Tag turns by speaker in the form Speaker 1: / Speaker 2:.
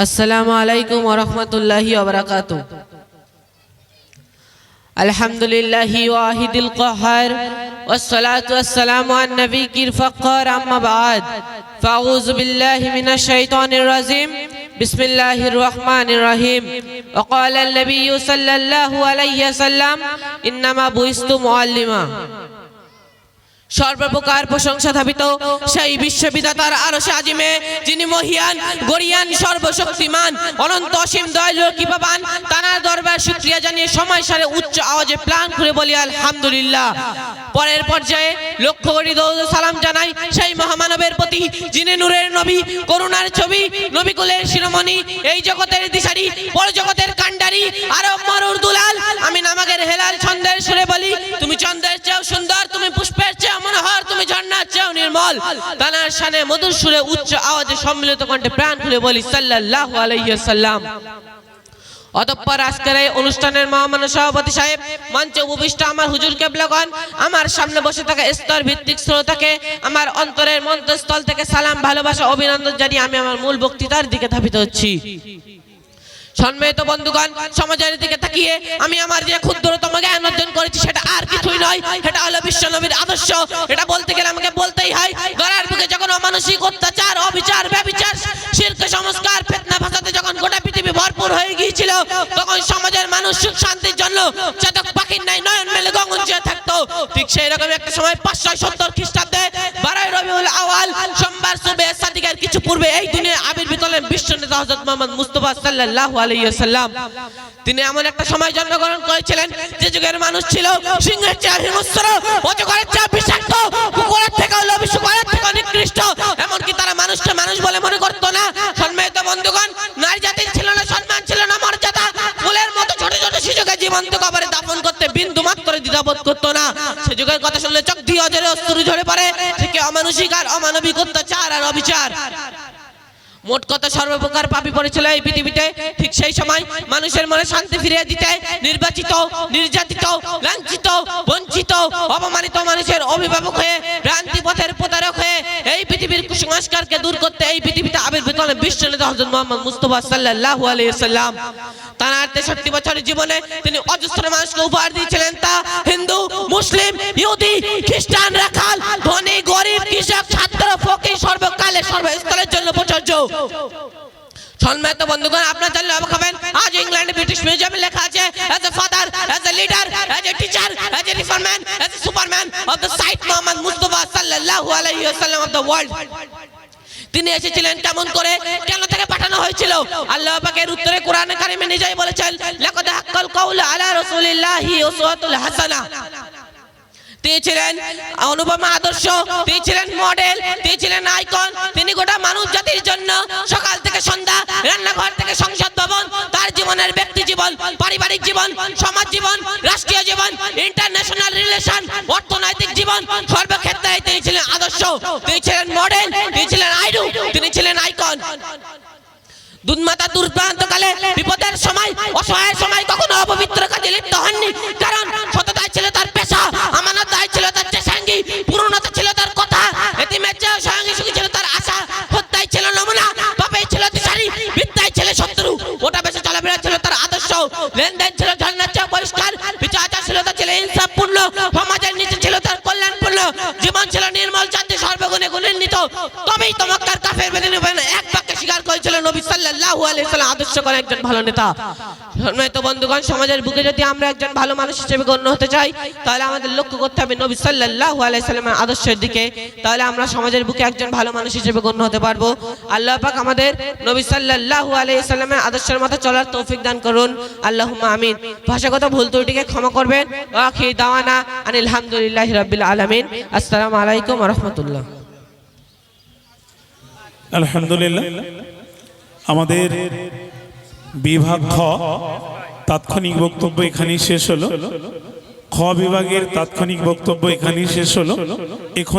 Speaker 1: السلام عليكم ورحمة الله وبركاته. الحمد لله واحد القهار والصلاة والسلام على النبي الفقار أما بعد. فأعوذ بالله من الشيطان الرجيم. بسم الله الرحمن الرحيم. وقال النبي صلى الله عليه وسلم إنما بوست معلما. সর্বপ্রকার প্রশংসা ধাবিত সেই বিশ্ববিদাতার আরশে আজিমে, যিনি মহিয়ান, গরিয়ান, সর্বশক্তিমান, অনন্ত অসীম দয়ালু, কৃপাবান, তানার দরবার শুক্রিয়া জানিয়ে সময় সারে উচ্চ আওয়াজে প্লান করে বলি, আলহামদুলিল্লাহ। পরের পর্যায়ে লক্ষ্য করি দৌদ সালাম জানাই সেই মহামানবের প্রতি, যিনি নূরের নবী, করুণার ছবি নবী নবিকুলের শিরোমণি, এই জগতের দিশারি পর জগতের কাণ্ডারি, আরব মরুর দুলাল, আমি নামাগের হেলাল ছন্দের সুরে বলি, তুমি চন্দ্রের নির্মল। তানার শানে মধুর সুরে উচ্চ আওয়াজে সম্মিলিত কণ্ঠে প্রাণ খুলে বলি, সাল্লাল্লাহু আলাইহি সাল্লাম অতঃপর আজকের এই অনুষ্ঠানের মহামান্য সভাপতি সাহেব, মঞ্চে উপবিষ্ট আমার হুজুর কেবলাগণ, আমার সামনে বসে থাকা স্তর ভিত্তিক শ্রোতাকে, আমার অন্তরের মন্ত্রস্থল থেকে সালাম, ভালোবাসা, অভিনন্দন জানিয়ে আমি আমার মূল বক্তৃতার দিকে ধাবিত হচ্ছি। সম্মানিত বন্ধুগণ, সমাজের দিকে তাকিয়ে আমি আমার যে ক্ষুদ্রতম জ্ঞান করেছি সেটা আর কিছুই নয়। সেটা হলো বিশ্ব নবীর আদর্শ। এটা বলতে গেলে আমাকে বলতেই হয় গড়ার বুকে যখন অমানসিক অত্যাচার, অবিচার, ব্যবিচার শিল্প সংস্কার, ফেতনা ভাষাতে যখন গোটা পৃথিবী ভরপুর হয়ে গিয়েছিল, তখন সমাজের মানুষ সুখ শান্তির জন্য চাতক পাখির নাই নয়ন মেলে চেয়ে থাকতো। ঠিক সেই রকম একটা সময় পাঁচশো সত্তর খ্রিস্টাব্দে বারোই রবিউল আওয়াল সোমবার সুবে সাদিকের কিছু পূর্বে এই দিনে হলেন বিশ্ব নেতা হযরত মোহাম্মদ মুস্তাফা সাল্লাল্লাহু আলাইহি ওয়াসাল্লাম। তিনি এমন একটা সময় জন্মগ্রহণ করেছিলেন যে যুগের মানুষ ছিল সিংহের চেয়ে হিংস্র, অজগরের চেয়ে বিষাক্ত, কুকুরের থেকে লোভী শুকরের থেকে নিকৃষ্ট। এমনকি তারা মানুষকে মানুষ বলে মনে করতো না। সম্মানিত বন্ধুগণ, নারী জাতির ছিল না, সম্মান ছিল না, মর্যাদা। ফুলের মতো ছোট ছোট শিশুকে জীবন্ত কবরে দাফন করতে বিন্দু মাত্র দ্বিধাবোধ করতো না। সে যুগের কথা শুনলে চোখ দিয়ে অজরে অস্ত্র ঝরে পড়ে। থেকে অমানসিক আর অমানবিক অত্যাচার আর অবিচার। মোট কথা সর্বপ্রকার পাপি পড়েছিল এই পৃথিবীতে? ঠিক সেই সময় মানুষের মনে শান্তি ফিরিয়ে দিতে নির্বাচিত, নির্যাতিত, লাঞ্ছিত, বঞ্চিত, অপমানিত মানুষের অভিভাবক হয়ে, ভ্রান্তি পথের প্রতারক হয়ে এই পৃথিবীর কুসংস্কারকে দূর করতে এই পৃথিবীতে আবির্ভূত হলেন বিশ্ব নেতা হযরত মুহাম্মদ মুস্তাফা সাল্লাল্লাহু আলাইহি সাল্লাম তার তেষট্টি বছরের জীবনে তিনি অজস্র মানুষকে উপহার দিয়েছিলেন তা হিন্দু, মুসলিম, ইহুদি, খ্রিস্টান, রাখাল, ধনী, গরিব, কৃষক, ছাত্র সর্বস্তরের জন্য প্রযোজ্য। সম্মানিত বন্ধুগণ, আপনারা জানলে অবাক হবেন, আজ ইংল্যান্ডে ব্রিটিশ মিউজিয়ামে লেখা আছে as a father as a leader as a teacher as a as a superman of the site Mohammad Mustafa সাল্লাল্লাহু আলাইহি ওয়াসাল্লাম অফ দ্য ওয়ার্ল্ড তিনি এসেছিলেন কেমন করে? কেন থেকে পাঠানো হয়েছিল? আল্লাহ পাকের উত্তরে কোরআনে কারিমে নিজেই বলেছেন, লাকাদ হাক্কাল আলা রাসূলিল্লাহি উসওয়াতুল হাসানাহ তিনি ছিলেন অনুপমা আদর্শ, তিনি ছিলেন মডেল তিনি ছিলেন জীবন, পারিবারিক জীবন, সমাজ জীবন, রাষ্ট্রীয় জীবন ইন্টারন্যাশনাল রিলেশন অর্থনৈতিক জীবন সর্বক্ষেত্রে তিনি ছিলেন আদর্শ। তিনি ছিলেন মডেল তিনি ছিলেন আইডু তিনি ছিলেন আইকন দুধমাতা দুর্দান্তকালে বিপদের সময় অসহায়ের সময় কখনো অপবিত্র কাজে লিপ্ত হননি। কারণ আদর্শ লেনদেন ছিল, ঝর্ণার চেয়ে পরিষ্কার। বিচার আচার ছিল ইনসাফপূর্ণ। সমাজের নিচে ছিল, তার কল্যাণ কল্যাণপূর্ণ। জীবন ছিল নির্মল শান্তি সর্বগুণে গুণান্বিত। তবেই তোমাকার কাফের বেদে সাল্লাল্লাহু আলাইহি সাল্লাম আদর্শ করে একজন ভালো নেতা। সম্মানিত বন্ধুগণ, সমাজের বুকে যদি আমরা একজন ভালো মানুষ হিসেবে গণ্য হতে চাই, তাহলে আমাদের লক্ষ্য করতে হবে নবী সাল্লাল্লাহু আলাইহি সাল্লামের আদর্শের দিকে। তাহলে আমরা সমাজের বুকে একজন ভালো মানুষ হিসেবে গণ্য হতে পারব। আল্লাহ পাক আমাদের নবী সাল্লাল্লাহু আলাইহি সাল্লামের আদর্শের মতো চলার তৌফিক দান করুন। আল্লাহুম্মা আমিন। ভাষাগত ভুল ত্রুটিকে ক্ষমা করবেন। ওয়া দাওয়ানা আনিল হামদুলিল্লাহি রাব্বিল আলামিন। আসসালামু আলাইকুম ওয়া রাহমাতুল্লাহ।
Speaker 2: আলহামদুলিল্লাহ। আমাদের বিভাগ খ, তাৎক্ষণিক বক্তব্য এখানেই শেষ হলো। খ বিভাগের তাৎক্ষণিক বক্তব্য এখানেই শেষ হলো। এখন